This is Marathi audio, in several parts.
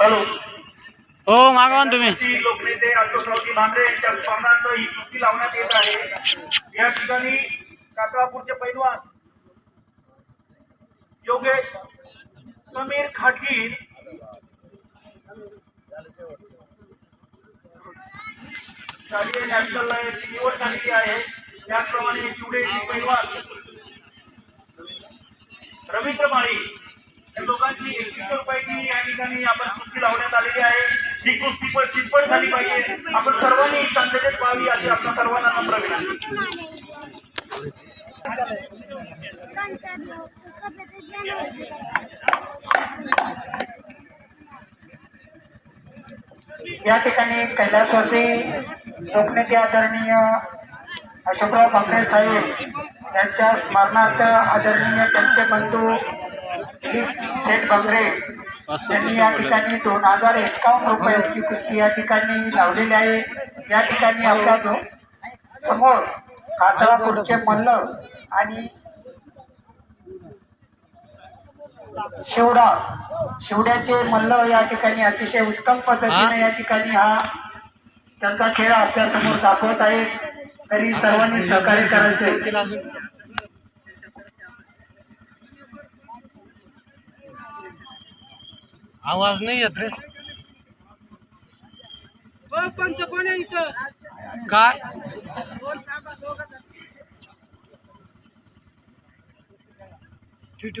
हॅलो. हो मागवा ना तुम्ही. लोकनेते अशोकरावजी भांबरे यांच्या स्मरणार्थ ही कुस्ती लावण्यात येत आहे. या ठिकाणी काकळापूरचे पैलवान योगेश समीर खाटगीर शालेय नॅशनल निवड झालेली आहे. त्याचप्रमाणे शिवडेची पैलवान रवींद्र माळी या लोकांची एकवीसशे रुपयाची या ठिकाणी आपण कुस्ती लावण्यात आलेली आहे. ही कुस्ती पण चितपट झाली पाहिजे. आपण सर्वांनी शांततेत पाहावी अशी आपल्या सर्वांना नम्र विनंती. या ठिकाणी कैलासवासी लोकनेते आदरणीय अशोकराव भाकरे साहेब यांच्या स्मरणार्थ आदरणीय त्यांचे बंधू थेट शेठ बांगरे यांनी या ठिकाणी दोन हजार एकावन्न रुपयाची कुस्ती या ठिकाणी लावलेली आहे. या ठिकाणी आपला जो समोर कातळापूरचे मल्ल आणि शिवडा. शिवड्याचे मल्ल या ठिकाणी अतिशय उत्तम पद्धतीने या ठिकाणी हा त्यांचा खेळ आपल्यासमोर दाखवत आहे. तरी सर्वांनी सहकार्य करायचे. आवाज नाही येत रे. काय? ठीक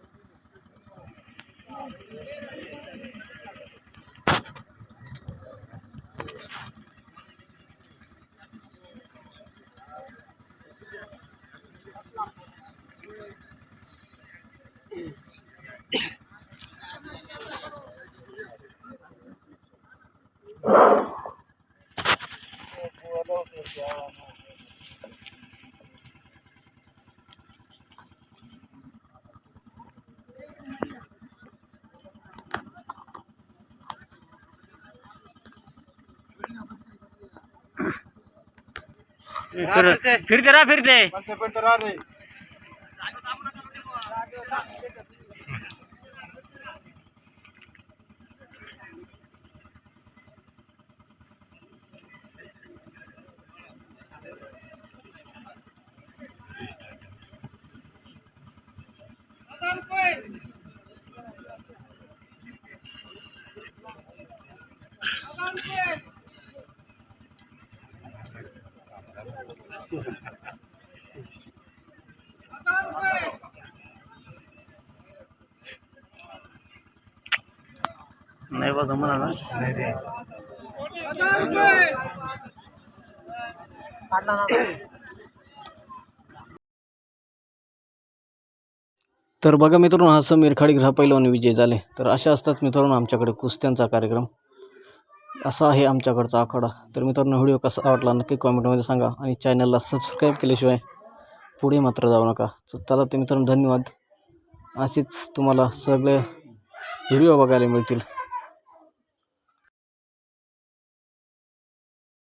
येत तू फिर- फिरते राहा फिरते। नाही बघा म्हणा ना. तर बघा मित्रांनो हा समीर खाडी ग्रह पैलवान विजय झाले. तर अशा असतात मित्रांनो आमच्याकडे कुस्त्यांचा कार्यक्रम. असा आहे आमच्याकडचा आखाडा. तर मित्रांनो व्हिडिओ कसा आवडला नक्की कॉमेंटमध्ये सांगा आणि चॅनलला सबस्क्राईब केल्याशिवाय पुढे मात्र जाऊ नका. तर त्याला ते मित्रांनो धन्यवाद. असेच तुम्हाला सगळे व्हिडिओ बघायला मिळतील.